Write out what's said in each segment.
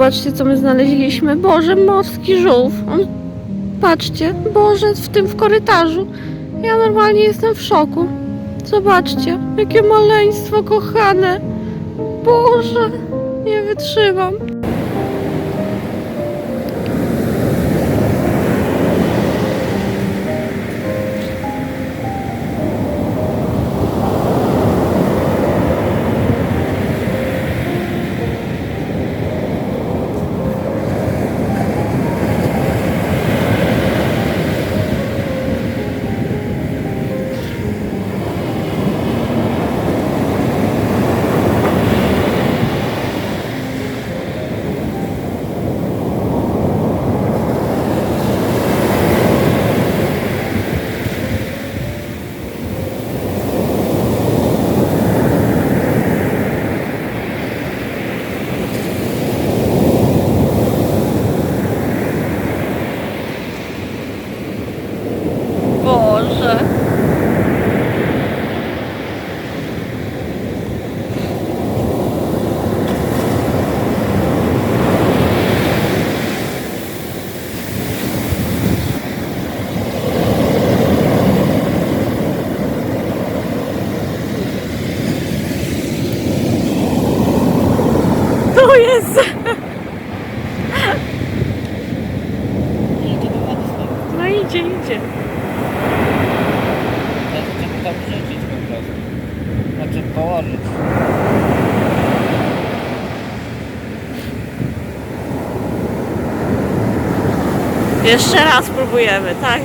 zobaczcie, co my znaleźliśmy. Boże, morski żółw. On, patrzcie, Boże, w tym w korytarzu. Ja normalnie jestem w szoku. Zobaczcie, jakie maleństwo kochane. Boże, nie wytrzymam. Boże. Tu jest! Idzie do wody stąd. No idzie, idzie. Ja to trzeba tam wrzucić po prostu. Znaczy położyć. Jeszcze raz próbujemy, tak?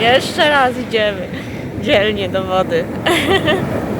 Jeszcze raz idziemy. Dzielnie do wody.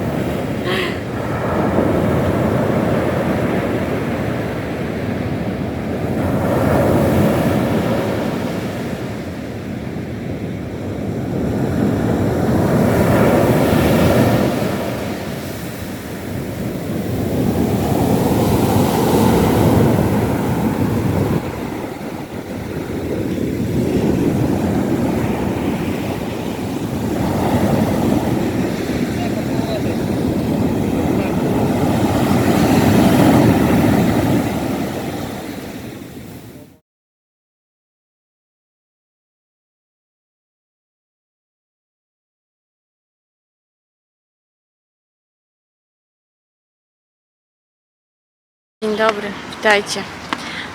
Dzień dobry, witajcie.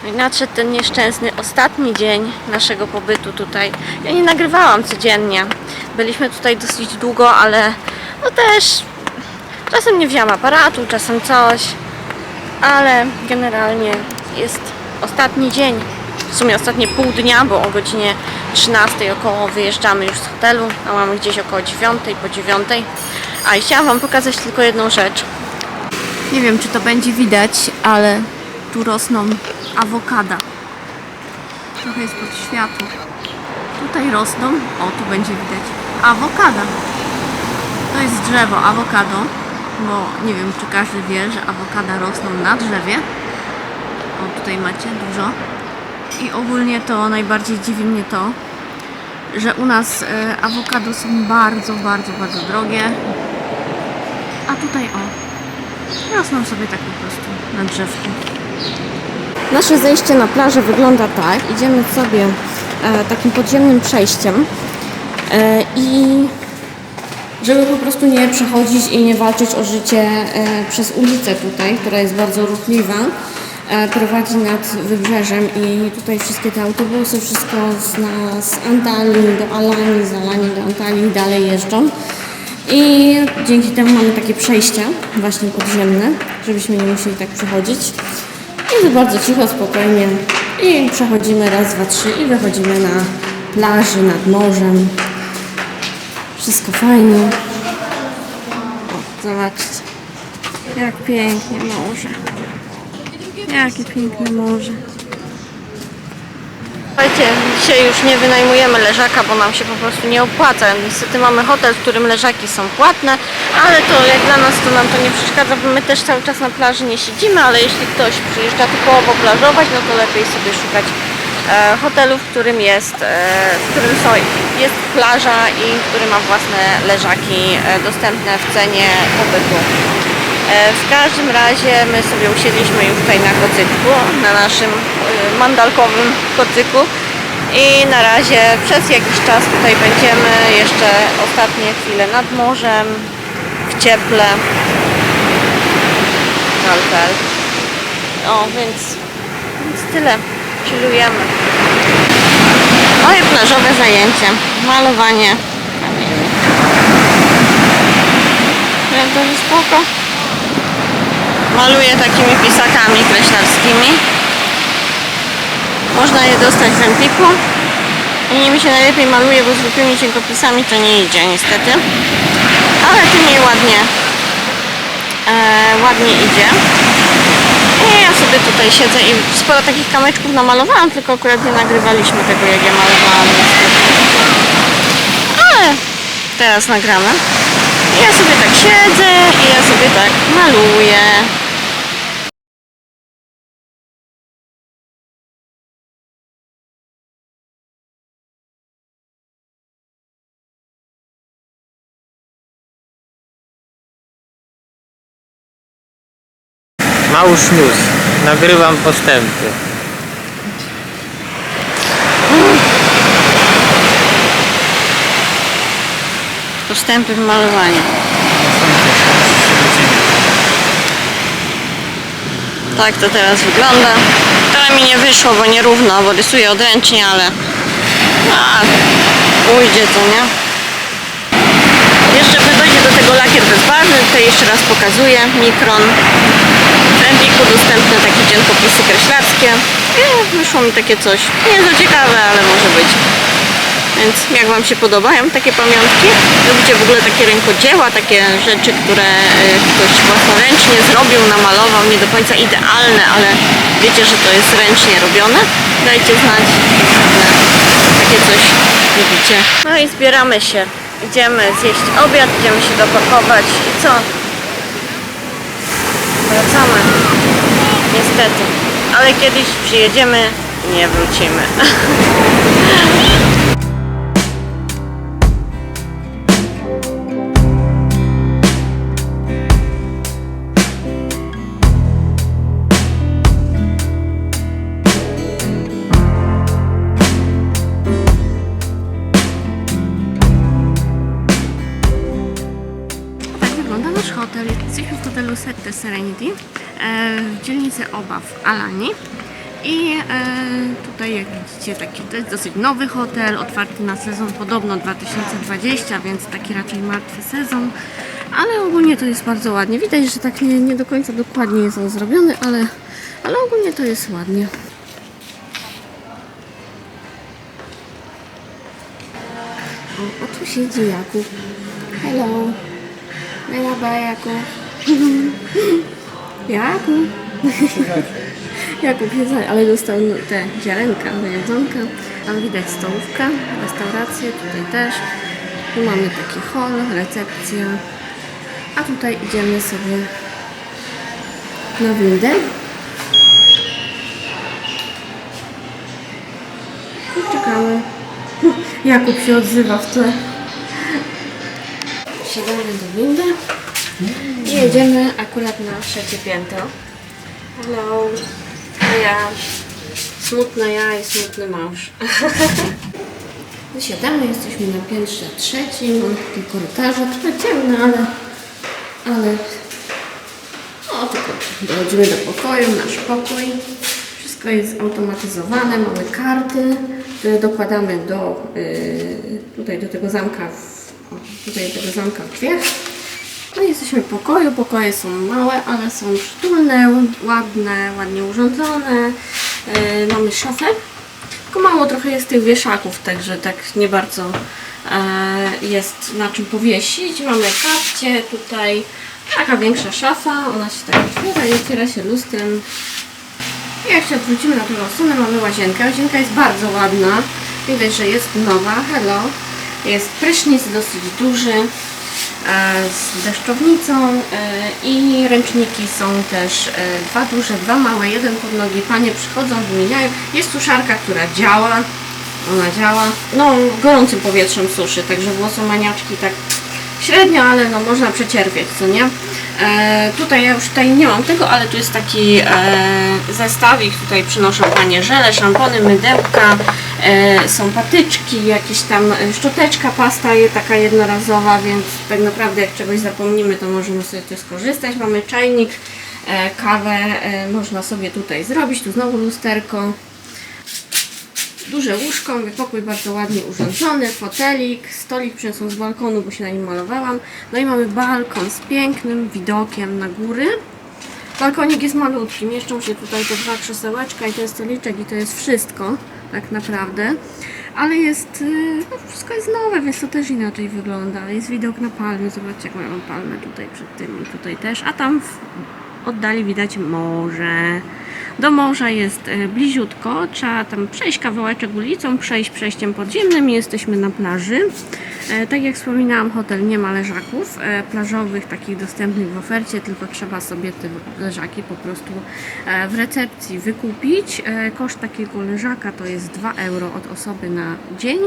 No nadszedł ten nieszczęsny ostatni dzień naszego pobytu tutaj. Ja nie nagrywałam codziennie. Byliśmy tutaj dosyć długo, ale no też czasem nie wziąłam aparatu, czasem coś, ale generalnie jest ostatni dzień. W sumie ostatnie pół dnia, bo o godzinie 13 około wyjeżdżamy już z hotelu, a mamy gdzieś około 9 po 9. A i chciałam Wam pokazać tylko jedną rzecz. Nie wiem, czy to będzie widać, ale tu rosną awokada. Trochę jest pod światło. Tutaj rosną, o tu będzie widać, awokada. To jest drzewo awokado, bo nie wiem, czy każdy wie, że awokada rosną na drzewie. O, tutaj macie dużo. I ogólnie to najbardziej dziwi mnie to, że u nas e, awokado są bardzo, bardzo, bardzo drogie. A tutaj o, Rosną sobie tak po prostu na drzewku. Nasze zejście na plażę wygląda tak. Idziemy sobie e, takim podziemnym przejściem e, i żeby po prostu nie przechodzić i nie walczyć o życie e, przez ulicę tutaj, która jest bardzo ruchliwa, e, prowadzi nad wybrzeżem i tutaj wszystkie te autobusy, wszystko z, na, z Antalii do Alanii, z Alanii do Antalii dalej jeżdżą. I dzięki temu mamy takie przejścia właśnie podziemne, żebyśmy nie musieli tak przechodzić. Jest bardzo cicho, spokojnie i przechodzimy raz, dwa, trzy i wychodzimy na plaży, nad morzem. Wszystko fajnie. O, zobaczcie. Jak pięknie morze. Jakie piękne morze. Słuchajcie, dzisiaj już nie wynajmujemy leżaka, bo nam się po prostu nie opłaca. Niestety mamy hotel, w którym leżaki są płatne, ale to jak dla nas to nam to nie przeszkadza, bo my też cały czas na plaży nie siedzimy, ale jeśli ktoś przyjeżdża typowo plażować, no to lepiej sobie szukać e, hotelu, w którym jest, e, w którym są, jest plaża i który ma własne leżaki e, dostępne w cenie pobytu. E, W każdym razie my sobie usiedliśmy już tutaj na kocyku, na naszym e, mandalkowym kocyku i na razie przez jakiś czas tutaj będziemy jeszcze ostatnie chwile nad morzem, w cieple. Alpel. O, więc, więc tyle. Chillujemy. Moje plażowe zajęcie. Malowanie kamieni. To jest spoko. Maluję takimi pisakami kreślarskimi. Można je dostać w Empiku. I nimi się najlepiej maluje, bo zwykłymi cienkopisami to nie idzie niestety. Ale tymi ładnie, e, ładnie idzie. I ja sobie tutaj siedzę i sporo takich kamyczków namalowałam, tylko akurat nie nagrywaliśmy tego jak ja malowałam. Ale teraz nagramy. I ja sobie tak siedzę i ja sobie tak maluję. Małż News. Nagrywam postępy. Postępy w malowaniu. Tak to teraz wygląda. Trochę mi nie wyszło, bo nierówno, bo rysuję odręcznie, ale a, to, nie? Jeszcze dojdzie do tego lakier bezbarwny, tutaj jeszcze raz pokazuję. Mikron. Empiku dostępne takie dzienkopisy kreślarskie. I wyszło mi takie coś. Nie to ciekawe, ale może być. Więc jak Wam się podobają takie pamiątki? Lubicie w ogóle takie rękodzieła, takie rzeczy, które y, ktoś własnoręcznie zrobił, namalował, nie do końca idealne, ale wiecie, że to jest ręcznie robione? Dajcie znać, takie coś lubicie. No i zbieramy się. Idziemy zjeść obiad, idziemy się dopakować i co? Wracamy. Niestety. Ale kiedyś przyjedziemy nie wrócimy. e, w dzielnicy Oba w Alani. I e, tutaj jak widzicie taki, to jest dosyć nowy hotel, otwarty na sezon podobno 2020, więc taki raczej martwy sezon. Ale ogólnie to jest bardzo ładnie. Widać, że tak nie, nie do końca dokładnie jest on zrobiony, ale, ale ogólnie to jest ładnie. O, o tu siedzi Jakub. Hello. Merhaba Jakub. Jakub. Jakub jest, ale dostał no, te ziarenka do jedzonka. Tam widać stołówkę, restaurację, tutaj też. Tu mamy taki hol, recepcja. A tutaj idziemy sobie na windę. I czekamy. Jakub się odzywa w tle. Siadamy do windy i jedziemy akurat na trzecie piętro. Hello. Ja. Smutna ja i smutny mąż. Wysiadamy, jesteśmy na piętrze trzecim. Mamy takie korytarze, trochę ciemne, ale... ale... O, tylko dochodzimy do pokoju, nasz pokój. Wszystko jest automatyzowane, mamy karty, które dokładamy do, yy, tutaj do tego zamka, w, o, tutaj do tego zamka w drzwiach. No jesteśmy w pokoju, pokoje są małe, ale są przytulne, ładne, ładnie urządzone. Yy, mamy szafę, tylko mało trochę jest tych wieszaków, także tak nie bardzo e, jest na czym powiesić. Mamy kapcie tutaj, taka większa szafa, ona się tak otwiera i otwiera się lustrem. I jak się odwrócimy na drugą stronę, mamy łazienkę. Łazienka jest bardzo ładna, widać, że jest nowa, hello. Jest prysznic dosyć duży. Z deszczownicą e, i ręczniki są też e, dwa duże, dwa małe, jeden pod nogi. Panie przychodzą, wymieniają. Jest suszarka, która działa. Ona działa. No, gorącym powietrzem suszy, także włosomaniaczki tak średnio, ale no można przecierpieć, co nie? E, tutaj ja już tutaj nie mam tego, ale tu jest taki e, zestawik, tutaj przynoszą Panie żele, szampony, mydełka, e, są patyczki, jakieś tam e, szczoteczka, pasta je taka jednorazowa, więc tak naprawdę jak czegoś zapomnimy, to możemy sobie tu skorzystać. Mamy czajnik, e, kawę e, można sobie tutaj zrobić, tu znowu lusterko duże łóżko, pokój bardzo ładnie urządzony, fotelik, stolik przyniosłam z balkonu, bo się na nim malowałam. No i mamy balkon z pięknym widokiem na góry. Balkonik jest malutki, mieszczą się tutaj te dwa krzesełeczka i ten stoliczek i to jest wszystko, tak naprawdę. Ale jest, yy, no wszystko jest nowe, więc to też inaczej wygląda. Jest widok na palmy, zobaczcie jaką ja mam palmę tutaj przed tym i tutaj też, a tam w oddali widać morze. Do morza jest e, bliziutko, trzeba tam przejść kawałeczek ulicą, przejść przejściem podziemnym i jesteśmy na plaży. E, Tak jak wspominałam, hotel nie ma leżaków e, plażowych, takich dostępnych w ofercie, tylko trzeba sobie te leżaki po prostu e, w recepcji wykupić. Koszt takiego leżaka to jest 2 euro od osoby na dzień.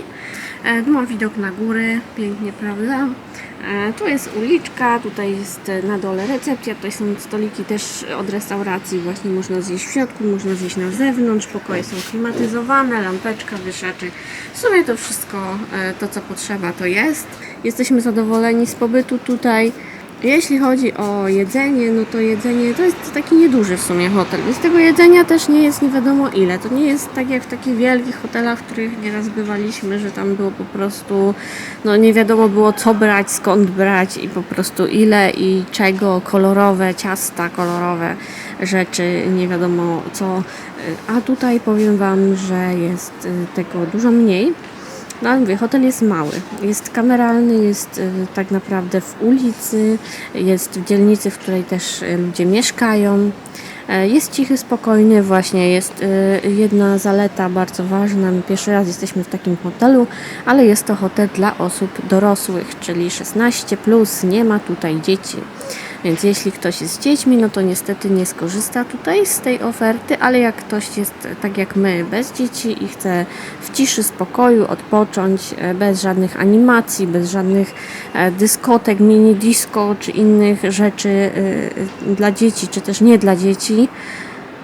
Mam widok na góry, pięknie, prawda? Tu jest uliczka, tutaj jest na dole recepcja, tutaj są stoliki też od restauracji, właśnie można zjeść w środku, można zjeść na zewnątrz, pokoje są klimatyzowane, lampeczka, wieszaczy. W sumie to wszystko, to co potrzeba to jest. Jesteśmy zadowoleni z pobytu tutaj. Jeśli chodzi o jedzenie, no to jedzenie to jest taki nieduży w sumie hotel, więc tego jedzenia też nie jest nie wiadomo ile. To nie jest tak jak w takich wielkich hotelach, w których nieraz bywaliśmy, że tam było po prostu, no nie wiadomo było co brać, skąd brać i po prostu ile i czego, kolorowe ciasta, kolorowe rzeczy, nie wiadomo co. A tutaj powiem Wam, że jest tego dużo mniej. No ale mówię, hotel jest mały, jest kameralny, jest y, tak naprawdę w ulicy, jest w dzielnicy, w której też y, ludzie mieszkają. E, Jest cichy, spokojny, właśnie jest y, jedna zaleta bardzo ważna. Pierwszy raz jesteśmy w takim hotelu, ale jest to hotel dla osób dorosłych, czyli 16 plus, nie ma tutaj dzieci. Więc jeśli ktoś jest z dziećmi, no to niestety nie skorzysta tutaj z tej oferty, ale jak ktoś jest e, tak jak my, bez dzieci i chce w ciszy, spokoju odpocząć, e, bez żadnych animacji, bez żadnych e, dyskotek, mini disco czy innych rzeczy dla dzieci, czy też nie dla dzieci,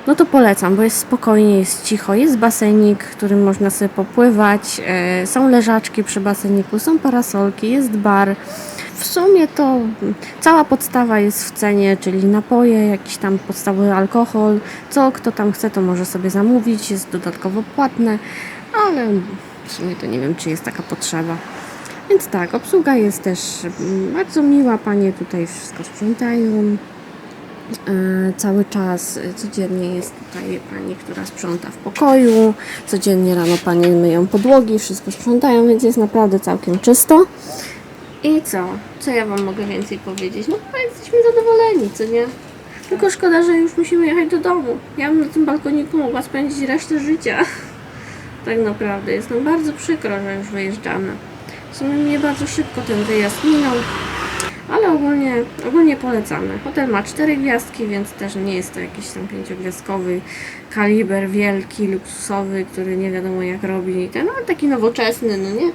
no to polecam, bo jest spokojnie, jest cicho, jest basenik, którym można sobie popływać, są leżaczki przy baseniku, są parasolki, jest bar. W sumie to cała podstawa jest w cenie, czyli napoje, jakiś tam podstawowy alkohol, co kto tam chce, to może sobie zamówić, jest dodatkowo płatne, ale w sumie to nie wiem, czy jest taka potrzeba. Więc tak, obsługa jest też mm, bardzo miła, panie tutaj wszystko sprzątają. E, cały czas, e, codziennie jest tutaj pani, która sprząta w pokoju, codziennie rano panie myją podłogi, wszystko sprzątają, więc jest naprawdę całkiem czysto. I co? Co ja wam mogę więcej powiedzieć? No chyba jesteśmy zadowoleni, co nie? Tylko szkoda, że już musimy jechać do domu. Ja bym na tym balkoniku mogła spędzić resztę życia. Tak naprawdę, jest nam bardzo przykro, że już wyjeżdżamy. W sumie mnie bardzo szybko ten wyjazd minął. Ale ogólnie, ogólnie polecamy. Hotel ma cztery gwiazdki, więc też nie jest to jakiś tam pięciogwiazdkowy kaliber wielki, luksusowy, który nie wiadomo jak robi. Ten, ale taki nowoczesny, no nie?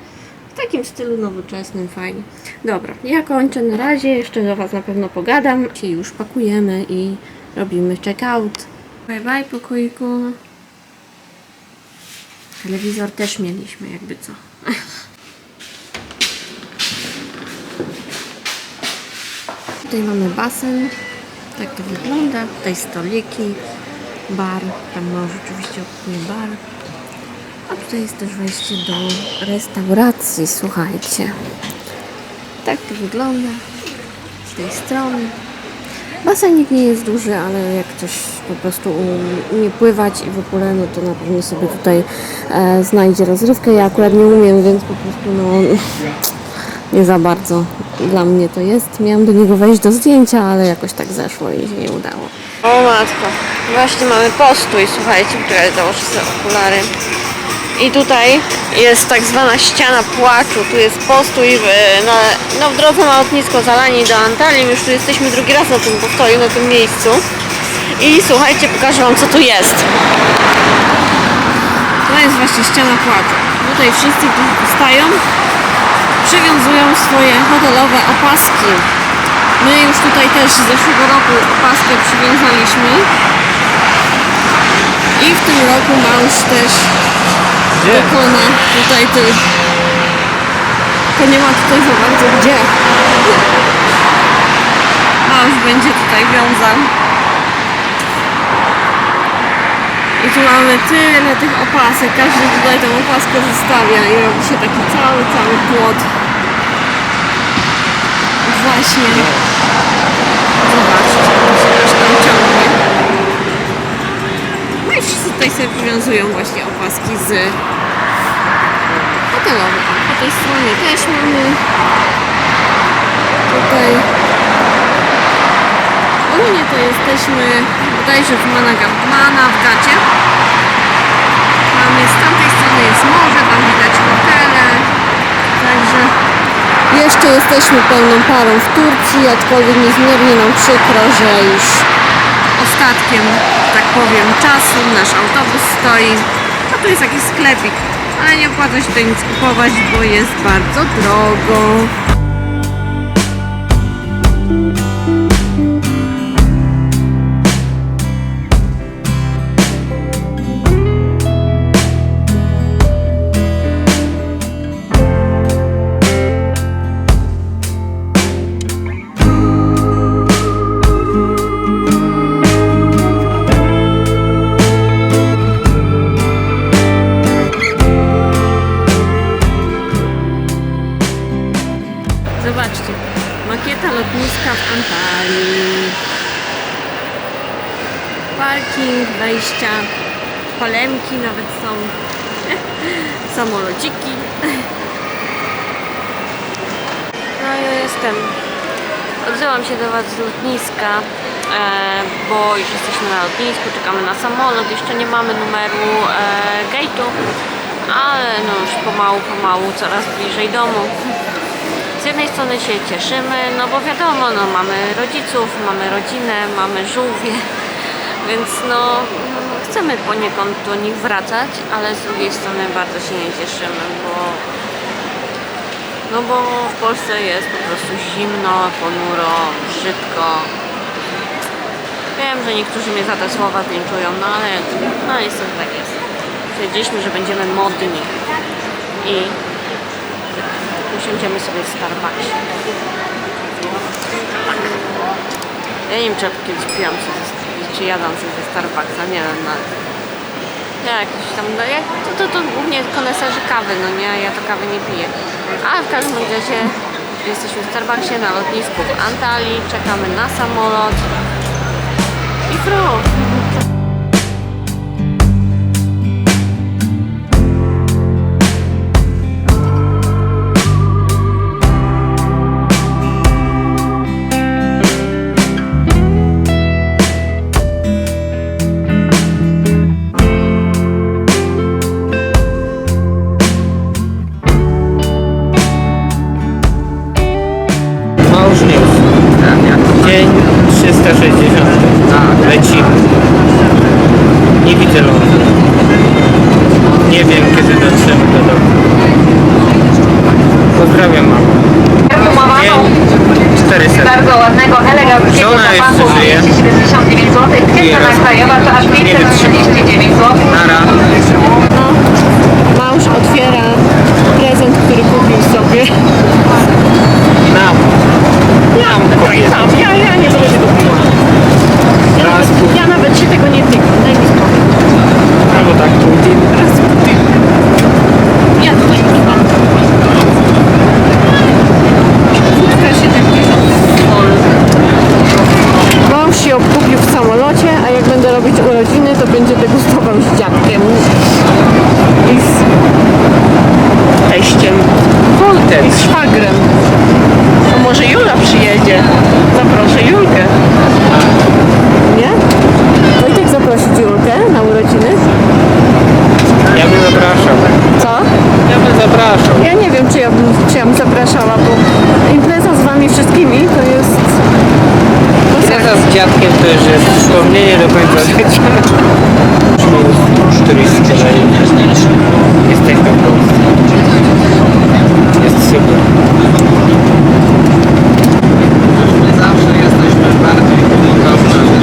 W takim stylu nowoczesnym, fajnie. Dobra, ja kończę na razie, jeszcze do Was na pewno pogadam. Się już pakujemy i robimy check-out. Bye bye pokoiku. Telewizor też mieliśmy, jakby co. Tutaj mamy basen, tak to wygląda. Tutaj stoliki, bar, tam mąż oczywiście okupuje bar. A tutaj jest też wejście do restauracji, słuchajcie. Tak to wygląda z tej strony. Basenik nie jest duży, ale jak ktoś po prostu um- umie pływać i w ogóle, no to na pewno sobie tutaj e, znajdzie rozrywkę. Ja akurat nie umiem, więc po prostu no nie za bardzo dla mnie to jest. Miałam do niego wejść do zdjęcia, ale jakoś tak zeszło i się nie udało. O matko, właśnie mamy postój, słuchajcie, która założę sobie okulary. I tutaj jest tak zwana ściana płaczu. Tu jest postój w, na, no w drodze na lotnisko Zalani do Antalii. Już tu jesteśmy drugi raz na tym postoju, na tym miejscu. I słuchajcie, pokażę Wam co tu jest. To jest właśnie ściana płaczu. Tutaj wszyscy, którzy stają, przywiązują swoje hotelowe opaski. My już tutaj też z zeszłego roku opaskę przywiązaliśmy. I w tym roku mąż też Gdzie? tutaj tych. Tylko nie ma tutaj za bardzo gdzie. Mąż będzie tutaj wiązał. I tu mamy tyle tych opasek. Każdy tutaj tą opaskę zostawia i robi się taki cały, cały płot. Właśnie. Zobaczcie, to się też tam ciągnie. No i wszyscy przywiązują właśnie opaski z hotelowe. Po tej stronie też mamy tutaj ogólnie to jesteśmy bodajże w Managa- Manawgacie. Mamy z tamtej strony jest morze, tam widać hotele. Także jeszcze jesteśmy pełną parą w Turcji, aczkolwiek niezmiernie nam przykro, że już ostatkiem, tak powiem, czasu nasz autobus stoi. A tu jest jakiś sklepik, ale nie opłaca się tutaj nic kupować, bo jest bardzo drogo. Jestem. Odzywam się do Was z lotniska, e, bo już jesteśmy na lotnisku, czekamy na samolot, jeszcze nie mamy numeru e, gate'u, ale no już pomału, pomału, coraz bliżej domu. Z jednej strony się cieszymy, no bo wiadomo, no mamy rodziców, mamy rodzinę, mamy żółwie, więc no chcemy poniekąd do nich wracać, ale z drugiej strony bardzo się nie cieszymy, bo no bo w Polsce jest po prostu zimno, ponuro, brzydko. Wiem, że niektórzy mnie za te słowa zlinczują, no ale no niestety tak jest. Stwierdziliśmy, że będziemy modni i usiądziemy sobie w Starbucksie. Ja nie wiem, czy ja kiedyś piłam się, czy jadam sobie ze Starbucksa, nie wiem, no. Ja jakoś tam, no to, to, to głównie koneserzy kawy, no nie, ja to kawy nie piję. Ale w każdym razie jesteśmy w Starbucksie na lotnisku w Antalii, czekamy na samolot i fru. musiała, bo impreza z wami wszystkimi to jest... Impreza z dziadkiem to już jest wspomnienie do końca życia. Już 40 Jesteśmy w Polsce. Jest super. Zawsze jesteśmy bardziej podobni.